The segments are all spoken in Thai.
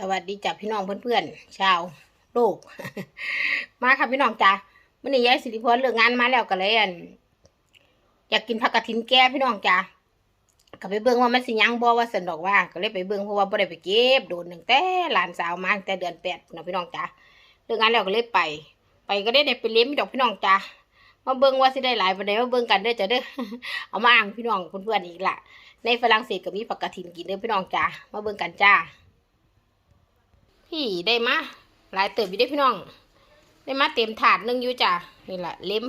สวัสดีจ้ะพี่น้องเพื่อนๆชาวโลก มาค่ะพี่น้องจ้ะมื่อนี้ยายสิริพรเลิกงานมาแล้วก็เลยอันอยากกินผักกระถินแก่พี่น้องจ้ะก็ไปเบิ่งว่ามันสิยังบ่ว่าสนดอกว่าก็เลยไปเบิ่งเพราะว่าบ่ได้ไปเก็บโดนตั้งแต่หลานสาวมาตั้งแต่เดือนแปดนะพี่น้องจ้ะเลิกงานแล้วก็เลยไป ไปก็ได้ได้ไปเลี้ยงดอกพี่น้องจ้ะมาเบิ่งว่าสิได้หลายปานใดมาเบิ่งกันเด้อจ้ะเด้อเอามาอ่างพี่น้องเพื่อนๆอีกละในฝรั่งเศสก็มีผักกระถินกินเด้อพี่น้องจ้ะมาเบิ่งกันจ้า พี่ได้มาหลายเติบอยู่ได้พี่น้อง ได้มาเต็มถาดหนึงอยู่จ้ะนี่แหละเล็ม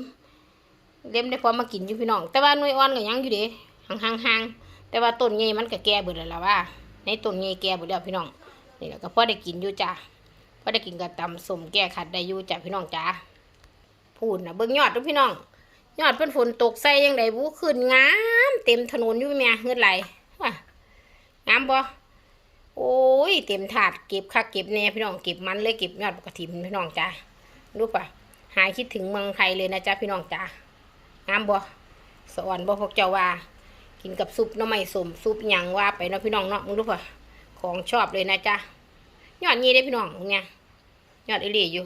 เล็มได้พอมากินอยู่พี่น้อง แต่ว่าหน่วยอ่อนก็ยังอยู่เด้ห่างห่างห่างๆแต่ว่าต้นใหญ่มันก็แก่เบิดแล้วล่ะว่า ในต้นใหญ่แก่เบิดแล้วพี่น้องนี่แหละก็พอได้กินอยู่จ้ะพอได้กินกับตำสมแก้ขัดได้อยู่จ้ะพี่น้องจ้าพูดนะเบิ่งยอดดูพี่น้อง ยอดเป็นฝนตกใส่ยังไงบูขึ้นงาม เต็มถนนอยู่แม่เงินไหลว่างามบ่ โอ้ยเต็มถาดเก็บคักเก็บแน่พี่น้องเก็บมันเลยเก็บยอดกระถิ่นพี่น้องจ้ารู้ปะหายคิดถึงเมืองไทยเลยนะจ๊ะพี่น้องจ้างามบ่สวรรค์บ่พวกเจ้าว่า กินกับซุปน้ำไม่สมซุปหยังว่าไปเนาะพี่น้องเนาะมึงรู้ปะของชอบเลยนะจ๊ะยอดนี้ได้พี่น้องมึงเนี่ยยอดอิเลีอยู่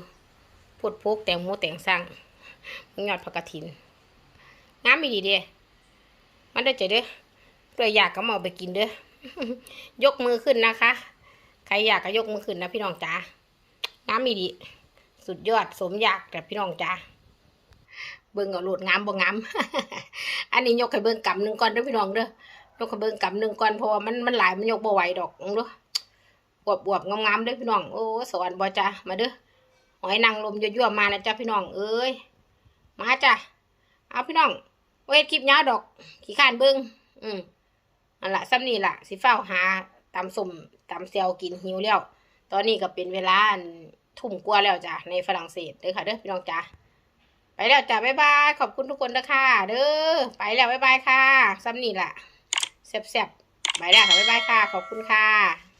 พูดพกแต่งโมแต่งสร้างมึงยอดผักกระถินงามมีดีเด้มันได้ใจเด้อเพื่ออยากก็มาเอาไปกินเด้อ ยกมือขึ้นนะคะ ใครอยากก็ยกมือขึ้นนะพี่น้องจ๋าน้ำมีดี สุดยอดสมอยากแต่พี่น้องจ๋าเบิ่งเอาโหลดงามบ่งาม อันนี้ยกให้เบิ่งกำหนึ่งก่อนเด้อพี่น้องเด้อยกให้เบิ่งกำหนึ่งก่อนเพราะว่ามันมันหลายมันยกบ่ไหวดอกเด้ออวบอวบๆงามๆเด้อพี่น้องโอ้สวรรค์บ่จ้ามาเด้อหอยนางรมยั่วๆมานะจ้าพี่น้องเอ้ยมาจ้ะเอาพี่น้องเวทคลิปยาวดอกขี้ข้านเบิ่งอืม นั่นละซ้ำนี่ละสิเฝ้าหาตำสมตำเซลกินหิวแล้ว ตอนนี้ก็เป็นเวลาทุ่มกว่าแล้วจ้ะในฝรั่งเศสเด้อค่ะเด้อพี่น้องจ้ะไปแล้วจ้ะบ๊ายบายขอบคุณทุกคนนะค่ะเด้อไปแล้วบ๊ายบายค่ะซ้ำนี่ละแซ่บๆไปแล้วค่ะบ๊ายบายค่ะ ขอบคุณค่ะ